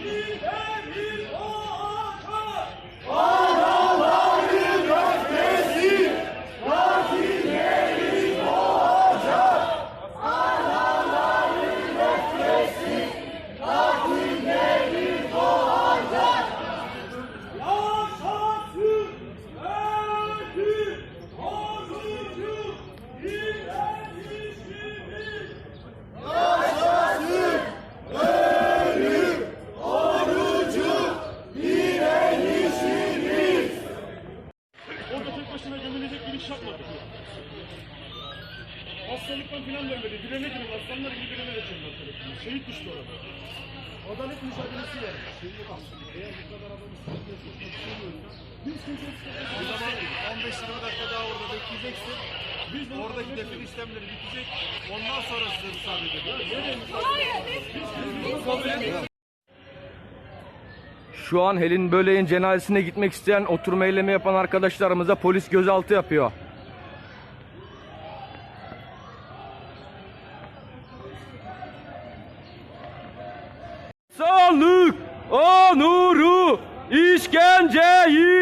Liberi! iş yapmadı. Hastalıktan filan dönmedi. Direne kırıldı. Aslanlar gibi direne de çöndü. Şehit düştü orada. Adalet mücadelesi var. Şehit. Eğer bu kadar adamı sıkıntıya sokmak istemiyorum. Şey biz kimse O zaman 15-20 dakika daha orada bekleyeceksin. Biz oradaki defin işlemleri bitecek. Ondan sonra size müsaade. Hayır. Biz, biz, biz, şu an Helin Böley'in cenazesine gitmek isteyen oturma eylemi yapan arkadaşlarımıza polis gözaltı yapıyor. Sağlık onuru işkenceyi